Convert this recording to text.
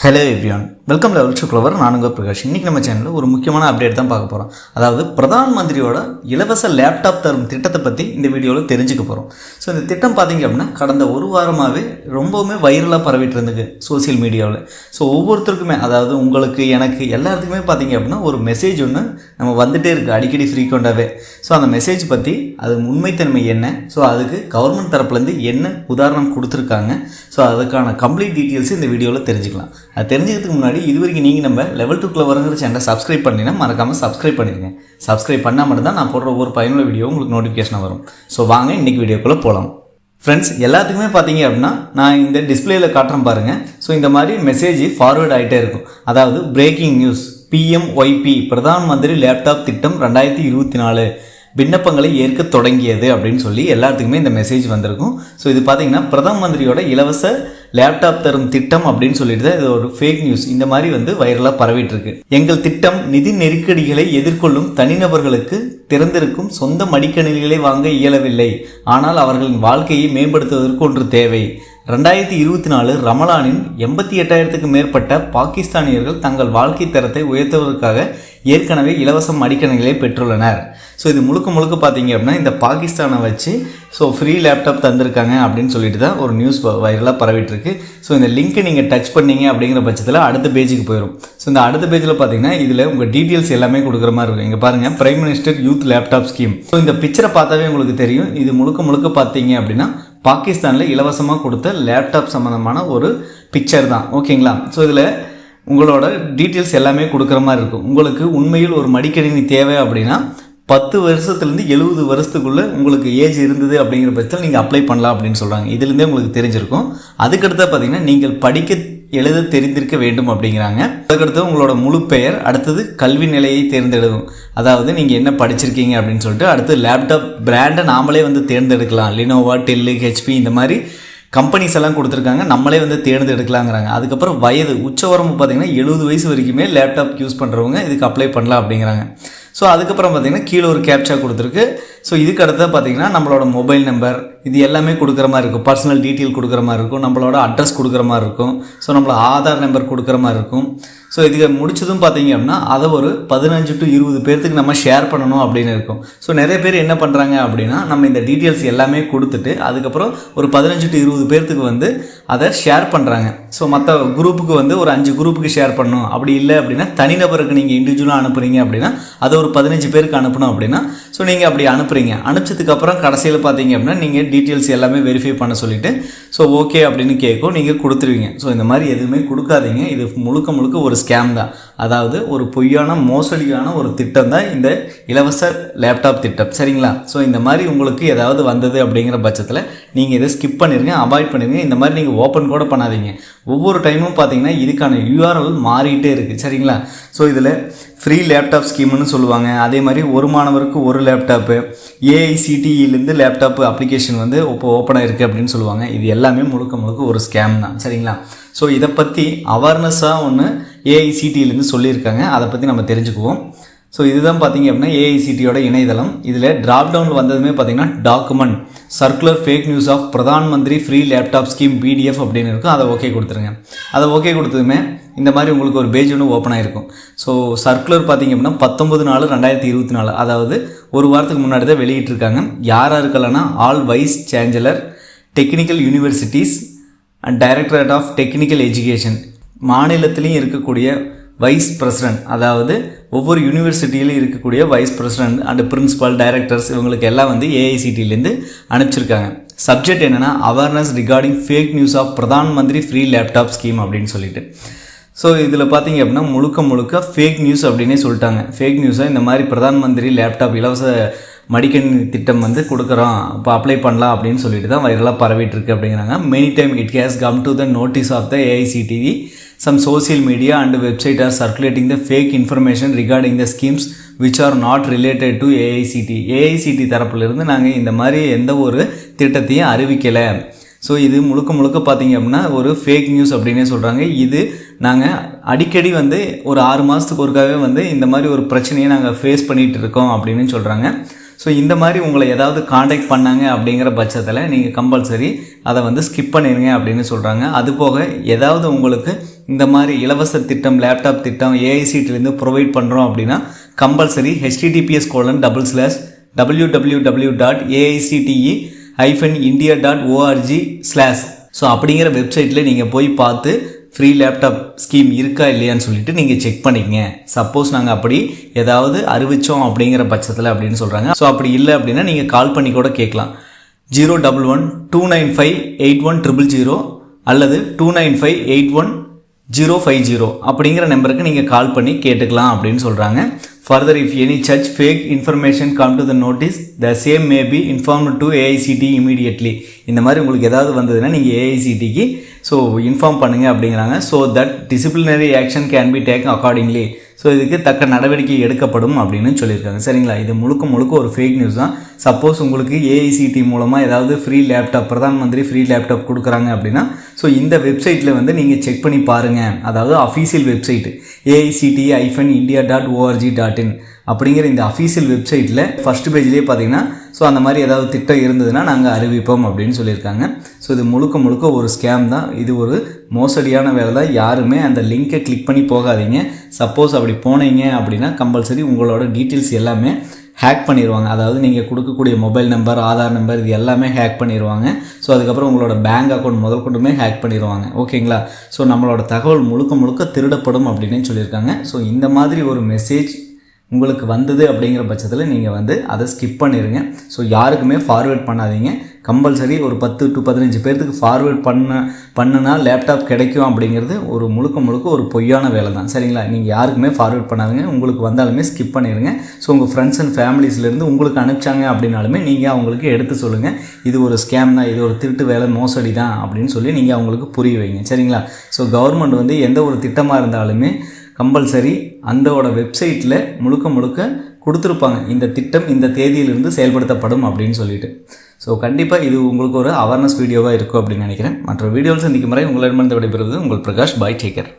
Hello everyone. Welcome level to நானுங்க பிரகாஷ். இன்றைக்கி நம்ம சேனலில் ஒரு முக்கியமான அப்டேட் தான் பார்க்க போகிறோம் அதாவது பிரதான் மந்திரியோட இலவச லேப்டாப் தரும் திட்டத்தை பற்றி இந்த வீடியோவில் தெரிஞ்சுக்க போகிறோம் ஸோ இந்த திட்டம் பார்த்தீங்க அப்படின்னா கடந்த ஒரு வாரமாகவே ரொம்பவுமே வைரலாக பரவிட்டு இருந்துக்கு சோஷியல் மீடியாவில் ஸோ ஒவ்வொருத்தருக்குமே அதாவது உங்களுக்கு எனக்கு எல்லாத்துக்குமே பார்த்தீங்க அப்படின்னா ஒரு மெசேஜ் ஒன்று நம்ம வந்துகிட்டே இருக்குது அடிக்கடி ஃப்ரீக்வெண்ட்டாகவே ஸோ அந்த மெசேஜ் பற்றி அது உண்மைத்தன்மை என்ன? ஸோ அதுக்கு கவர்மெண்ட் தரப்புலேருந்து என்ன உதாரணம் கொடுத்துருக்காங்க? ஸோ அதுக்கான கம்ப்ளீட் டீட்டெயில்ஸ் இந்த வீடியோவில் தெரிஞ்சுக்கலாம். அது தெரிஞ்சுக்கிறதுக்கு முன்னாடி இது வரைக்கும் நீங்கள் நம்ம லெவல் டூ வரங்கிற சேனலை சப்ஸ்கிரைப் பண்ணினா மறக்காமல் சப்ஸ்கிரைப் பண்ணிடுங்க. சப்ஸ்கிரைப் பண்ணால் மட்டும்தான் நான் போடுற ஒவ்வொரு பயனுள்ள வீடியோ உங்களுக்கு நோட்டிஃபிகேஷன் வரும். ஸோ வாங்க இன்றைக்கி வீடியோக்குள்ளே போகலாம் ஃப்ரெண்ட்ஸ் எல்லாத்துக்குமே பார்த்தீங்க அப்படின்னா நான் இந்த டிஸ்பிளேயில் காட்டுறேன் பாருங்கள் ஸோ இந்த மாதிரி மெசேஜ் ஃபார்வேர்ட் ஆகிட்டே இருக்கும். அதாவது breaking news பிஎம்ஒய்பி Pradhan Mantri laptop திட்டம் ரெண்டாயிரத்தி இருபத்தி நாலு விண்ணப்பங்களை ஏற்க தொடங்கியது அப்படின்னு சொல்லி எல்லாத்துக்குமே இந்த மெசேஜ் வந்திருக்கும். ஸோ இது பார்த்தீங்கன்னா பிரதம மந்திரியோட இலவச லேப்டாப் தரும் திட்டம் அப்படின்னு சொல்லிட்டு தான் இது ஒரு ஃபேக் நியூஸ் இந்த மாதிரி வந்து வைரலாக பரவிட்டு இருக்கு எங்கள் திட்டம் நிதி நெருக்கடிகளை எதிர்கொள்ளும் தனிநபர்களுக்கு திறந்திருக்கும் சொந்த மடிக்கணினிகளை வாங்க இயலவில்லை. ஆனால் அவர்களின் வாழ்க்கையை மேம்படுத்துவதற்கு ஒன்று தேவை. ரெண்டாயிரத்தி இருபத்தி நாலு ரமலானின் எண்பத்தி எட்டாயிரத்துக்கு மேற்பட்ட பாகிஸ்தானியர்கள் தங்கள் வாழ்க்கை தரத்தை உயர்த்துவதற்காக ஏற்கனவே இலவச மடிக்கணிகளை பெற்றுள்ளனர். ஸோ இது முழுக்க முழுக்க பார்த்தீங்க அப்படின்னா இந்த பாகிஸ்தானை வச்சு ஸோ ஃப்ரீ லேப்டாப் தந்திருக்காங்க அப்படின்னு சொல்லிட்டு தான் ஒரு நியூஸ் வைரலாக பரவிட்டுருக்கு. ஸோ இந்த லிங்க்கை நீங்கள் டச் பண்ணீங்க அப்படிங்கிற பட்சத்தில் அடுத்த பேஜுக்கு போயிடும் ஸோ இந்த அடுத்த பேஜில் பார்த்தீங்கன்னா இதில் உங்கள் டீட்டெயில்ஸ் எல்லாமே கொடுக்குற மாதிரி இருக்கும். இங்கே பாருங்கள் prime minister youth laptop scheme so இந்த பிக்சரை பார்த்தாவே உங்களுக்கு தெரியும். இது முழுக்க முழுக்க பார்த்தீங்க அப்படின்னா பாகிஸ்தானில் இலவசமாக கொடுத்த லேப்டாப் சம்மந்தமான ஒரு பிக்சர் தான். ஓகேங்களா? ஸோ இதில் உங்களோட டீட்டெயில்ஸ் எல்லாமே கொடுக்குற மாதிரி இருக்கும். உங்களுக்கு உண்மையில் ஒரு மடிக்கணினி தேவை அப்படின்னா பத்து வருஷத்துலேருந்து எழுபது வருஷத்துக்குள்ளே உங்களுக்கு ஏஜ் இருந்தது அப்படிங்கிற பட்சத்தில் நீங்கள் அப்ளை பண்ணலாம் அப்படின்னு சொல்கிறாங்க இதுலேருந்தே உங்களுக்கு தெரிஞ்சிருக்கும். அதுக்கடுத்து பார்த்தீங்கன்னா நீங்கள் படிக்க எழுத தெரிந்திருக்க வேண்டும் அப்படிங்கிறாங்க. அதுக்கடுத்து உங்களோட முழு பெயர் அடுத்தது கல்வி நிலையை தேர்ந்தெடுக்கும். அதாவது நீங்கள் என்ன படிச்சிருக்கீங்க அப்படின்னு சொல்லிட்டு அடுத்து லேப்டாப் பிராண்டை நாமளே வந்து தேர்ந்தெடுக்கலாம். லினோவா டெல்லு ஹெச்பி இந்த மாதிரி கம்பெனிஸ் எல்லாம் கொடுத்துருக்காங்க. நம்மளே வந்து தேர்ந்தெடுக்கலாங்கிறாங்க. அதுக்கப்புறம் வயது உச்சவரம்பு பார்த்தீங்கன்னா எழுபது வயசு வரைக்குமே லேப்டாப் யூஸ் பண்ணுறவங்க இதுக்கு அப்ளை பண்ணலாம் அப்படிங்கிறாங்க. ஸோ அதுக்கப்புறம் பார்த்தீங்கன்னா கீழே ஒரு கேப்சா கொடுத்துருக்கு. ஸோ இதுக்கு அடுத்தது பார்த்தீங்கன்னா நம்மளோட மொபைல் நம்பர் இது எல்லாமே கொடுக்குற மாதிரி இருக்கும். பர்சனல் டீட்டெயில் கொடுக்குற மாதிரி இருக்கும். நம்மளோட அட்ரஸ் கொடுக்குற மாதிரி இருக்கும். ஸோ நம்மளோட ஆதார் நம்பர் கொடுக்குற மாதிரி இருக்கும். ஸோ இதுக்கு முடிச்சதும் பார்த்தீங்க அப்படின்னா அதை ஒரு பதினஞ்சு டு இருபது பேர்த்துக்கு நம்ம ஷேர் பண்ணணும் அப்படின்னு இருக்கும். ஸோ நிறைய பேர் என்ன பண்ணுறாங்க அப்படின்னா நம்ம இந்த டீட்டெயில்ஸ் எல்லாமே கொடுத்துட்டு அதுக்கப்புறம் ஒரு பதினஞ்சு டு இருபது பேர்த்துக்கு வந்து அதை ஷேர் பண்ணுறாங்க ஸோ மற்ற குரூப்புக்கு வந்து ஒரு அஞ்சு குரூப்புக்கு ஷேர் பண்ணணும். அப்படி இல்லை அப்படின்னா தனிநபருக்கு நீங்கள் இண்டிவிஜுவலாக அனுப்புறீங்க அப்படின்னா அதை ஒரு பதினஞ்சு பேருக்கு அனுப்பணும் அப்படின்னா ஸோ நீங்கள் அப்படி அனுப்புறீங்க. அனுப்பிச்சதுக்கப்புறம் கடைசியில் பார்த்தீங்க அப்படின்னா நீங்கள் டீட்டெயில்ஸ் எல்லாமே வெரிஃபை பண்ண சொல்லிவிட்டு ஸோ ஓகே அப்படின்னு கேட்கும். நீங்கள் கொடுத்துருவீங்க. ஸோ இந்த மாதிரி எதுவுமே கொடுக்காதீங்க. இது முழுக்க முழுக்க ஒரு ஸ்கேம் தான். அதாவது ஒரு பொய்யான மோசடியான ஒரு திட்டம் தான் இந்த இலவச லேப்டாப் திட்டம். சரிங்களா? ஸோ இந்த மாதிரி உங்களுக்கு ஏதாவது வந்தது அப்படிங்கிற பட்சத்தில் நீங்கள் இதை ஸ்கிப் பண்ணிடுங்க அவாய்ட் பண்ணிடுங்க இந்த மாதிரி நீங்கள் ஓப்பன் கூட பண்ணாதீங்க. ஒவ்வொரு டைமும் பார்த்தீங்கன்னா இதுக்கான யூஆர்எல் மாறிட்டே இருக்குது சரிங்களா? ஸோ இதில் ஃப்ரீ லேப்டாப் ஸ்கீம்னு சொல்லுவாங்க. அதே மாதிரி ஒரு மாணவருக்கு ஒரு லேப்டாப்பு ஏஐசிடிஇலேருந்து லேப்டாப் அப்ளிகேஷன் வந்து இப்போ ஓப்பன் ஆயிருக்கு அப்படின்னு சொல்லுவாங்க. இது எல்லாமே முழுக்க முழுக்க ஒரு ஸ்கேம் தான். சரிங்களா? ஸோ இதை பற்றி அவேர்னஸாக ஒன்று ஏஐசிடியிலேருந்து சொல்லியிருக்காங்க. அதை பற்றி நம்ம தெரிஞ்சுக்குவோம். ஸோ இதுதான் பார்த்தீங்க அப்படின்னா ஏஐசிடியோட இணையதளம். இதில் ட்ராப் டவுன் வந்ததுமே பார்த்தீங்கன்னா document circular fake news of Pradhan Mantri free laptop scheme PDF அப்படின்னு இருக்கும். அதை ஓகே கொடுத்துருங்க. அதை ஓகே கொடுத்ததுமே இந்த மாதிரி உங்களுக்கு ஒரு பேஜ் ஒன்று ஓப்பன் ஆகிருக்கும் ஸோ சர்க்குலர் பார்த்தீங்க அப்படின்னா பத்தொம்பது நாலு ரெண்டாயிரத்தி இருபத்தி நாலு. அதாவது ஒரு வாரத்துக்கு முன்னாடி தான் வெளியிட்டிருக்காங்க. யார் யாருக்கெல்லாம்னா all vice chancellor technical universities and directorate of technical education மாநிலத்திலையும் இருக்கக்கூடிய வைஸ் பிரசிடென்ட் அதாவது ஒவ்வொரு யூனிவர்சிட்டியிலும் இருக்கக்கூடிய vice president and principal directors இவங்களுக்கு எல்லாம் வந்து ஏஐசிடிலேருந்து அனுப்பிச்சிருக்காங்க. சப்ஜெக்ட் என்னென்னா awareness regarding fake news of Pradhan Mantri free laptop scheme அப்படின்னு சொல்லிட்டு. ஸோ இதில் பார்த்தீங்க அப்படின்னா முழுக்க முழுக்க ஃபேக் நியூஸ் அப்படின்னே சொல்லிட்டாங்க. ஃபேக் நியூஸாக இந்த மாதிரி பிரதான் மந்திரி லேப்டாப் இலவச மடிக்கணினி திட்டம் வந்து கொடுக்குறோம். இப்போ அப்ளை பண்ணலாம் அப்படின்னு சொல்லிட்டு தான் வைரலாக பரவிட்டு இருக்கு அப்படிங்கிறாங்க. Many time it has come to the notice of the AICTE some social media and website are circulating the fake information regarding the schemes which are not related to AICTE AICTE தரப்புலேருந்து நாங்கள் இந்த மாதிரி எந்த ஒரு திட்டத்தையும் அறிவிக்கலை. So இது முழுக்க முழுக்க பார்த்தீங்க அப்படின்னா ஒரு ஃபேக் நியூஸ் அப்படின்னே சொல்கிறாங்க இது நாங்கள் அடிக்கடி வந்து ஒரு ஆறு மாதத்துக்கு ஒருக்காகவே வந்து இந்த மாதிரி ஒரு பிரச்சனையை நாங்கள் ஃபேஸ் பண்ணிகிட்டு இருக்கோம் அப்படின்னு சொல்கிறாங்க ஸோ இந்த மாதிரி உங்களை ஏதாவது காண்டாக்ட் பண்ணாங்க அப்படிங்கிற பட்சத்தில் நீங்கள் கம்பல்சரி அதை வந்து ஸ்கிப் பண்ணிடுங்க அப்படின்னு சொல்கிறாங்க அது போக ஏதாவது உங்களுக்கு இந்த மாதிரி இலவச திட்டம் லேப்டாப் திட்டம் ஏஐசிடிலேருந்து ப்ரொவைட் பண்ணுறோம் அப்படின்னா compulsory HTTPS colon double slash W W W dot AICTE hyphen India dot ORG slash so அப்படிங்கிற வெப்சைட்டில் நீங்கள் போய் பார்த்து ஃப்ரீ லேப்டாப் ஸ்கீம் இருக்கா இல்லையான்னு சொல்லிட்டு நீங்கள் செக் பண்ணிக்கங்க. சப்போஸ் நாங்கள் அப்படி ஏதாவது அறிவிச்சோம் அப்படிங்கிற பட்சத்தில் அப்படின்னு சொல்கிறாங்க ஸோ அப்படி இல்லை அப்படின்னா நீங்கள் கால் பண்ணி கூட கேட்கலாம். Zero double one two nine five eight one triple zero அல்லது two nine five eight one zero five zero அப்படிங்கிற நம்பருக்கு நீங்கள் கால் பண்ணி கேட்டுக்கலாம் அப்படின்னு சொல்கிறாங்க further if any search fake information come to the notice the same may be inform to AICTE immediately இந்த மாதிரி உங்களுக்கு ஏதாவது வந்ததுன்னா நீங்கள் ஏஐசிடிக்கு ஸோ இன்ஃபார்ம் பண்ணுங்கள் அப்படிங்கிறாங்க. So that disciplinary action can be take accordingly so இதுக்கு தக்க நடவடிக்கை எடுக்கப்படும் அப்படின்னு சொல்லியிருக்காங்க. சரிங்களா? இது முழுக்க முழுக்க ஒரு ஃபேக் நியூஸ் தான். சப்போஸ் உங்களுக்கு ஏஐசிடி மூலமாக ஏதாவது free laptop Pradhan Mantri free laptop கொடுக்குறாங்க அப்படின்னா ஸோ இந்த வெப்சைட்டில் வந்து நீங்கள் செக் பண்ணி பாருங்கள் அதாவது official website AICTE hyphen India dot ORG dot in அப்படிங்கிற இந்த அஃபீஷியல் வெப்சைட்டில் ஃபஸ்ட் பேஜ்லேயே பார்த்தீங்கன்னா ஸோ அந்த மாதிரி ஏதாவது திட்டம் இருந்ததுன்னா நாங்கள் அறிவிப்போம் அப்படின்னு சொல்லியிருக்காங்க. ஸோ இது முழுக்க முழுக்க ஒரு ஸ்கேம் தான். இது ஒரு மோசடியான வேலை தான். யாருமே அந்த லிங்கை கிளிக் பண்ணி போகாதீங்க. சப்போஸ் அப்படி போனீங்க அப்படின்னா கம்பல்சரி உங்களோட டீட்டெயில்ஸ் எல்லாமே ஹேக் பண்ணிடுவாங்க அதாவது நீங்கள் கொடுக்கக்கூடிய மொபைல் நம்பர் ஆதார் நம்பர் இது எல்லாமே ஹேக் பண்ணிடுவாங்க ஸோ அதுக்கப்புறம் உங்களோட பேங்க் அக்கௌண்ட் முதல் கொண்டுமே ஹேக் பண்ணிடுவாங்க ஓகேங்களா ஸோ நம்மளோட தகவல் முழுக்க முழுக்க திருடப்படும் அப்படின்னு சொல்லியிருக்காங்க. ஸோ இந்த மாதிரி ஒரு மெசேஜ் உங்களுக்கு வந்தது அப்படிங்கிற பட்சத்தில் நீங்கள் வந்து அதை ஸ்கிப் பண்ணிடுங்க ஸோ யாருக்குமே ஃபார்வேர்ட் பண்ணாதீங்க. கம்பல்சரி ஒரு பத்து டு பதினஞ்சு பேர்த்துக்கு ஃபார்வேர்ட் பண்ண பண்ணுனா லேப்டாப் கிடைக்கும் அப்படிங்கிறது ஒரு முழுக்க முழுக்க ஒரு பொய்யான வேலை தான் சரிங்களா? நீங்கள் யாருக்குமே ஃபார்வேர்ட் பண்ணாதீங்க. உங்களுக்கு வந்தாலுமே ஸ்கிப் பண்ணிடுங்க ஸோ உங்கள் ஃப்ரெண்ட்ஸ் அண்ட் ஃபேமிலிஸ்லேருந்து உங்களுக்கு அனுப்பிச்சாங்க அப்படின்னாலுமே நீங்கள் அவங்களுக்கு எடுத்து சொல்லுங்கள் இது ஒரு ஸ்கேம் தான். இது ஒரு திருட்டு வேலை மோசடி தான் அப்படின்னு சொல்லி நீங்கள் அவங்களுக்கு புரிய வைங்க. சரிங்களா? ஸோ கவர்மெண்ட் வந்து எந்த ஒரு திட்டமாக இருந்தாலுமே கம்பல்சரி அந்தோட வெப்சைட்டில் முழுக்க முழுக்க கொடுத்துருப்பாங்க. இந்த திட்டம் இந்த தேதியிலிருந்து செயல்படுத்தப்படும் அப்படின்னு சொல்லிட்டு. ஸோ கண்டிப்பாக இது உங்களுக்கு ஒரு அவேர்னஸ் வீடியோவாக இருக்கும் அப்படின்னு நினைக்கிறேன். மற்ற வீடியோவில் சந்திக்கும் முறை உங்களிடமிருந்து விடைபெறுவது உங்கள் பிரகாஷ் பாய் டேக்கர்.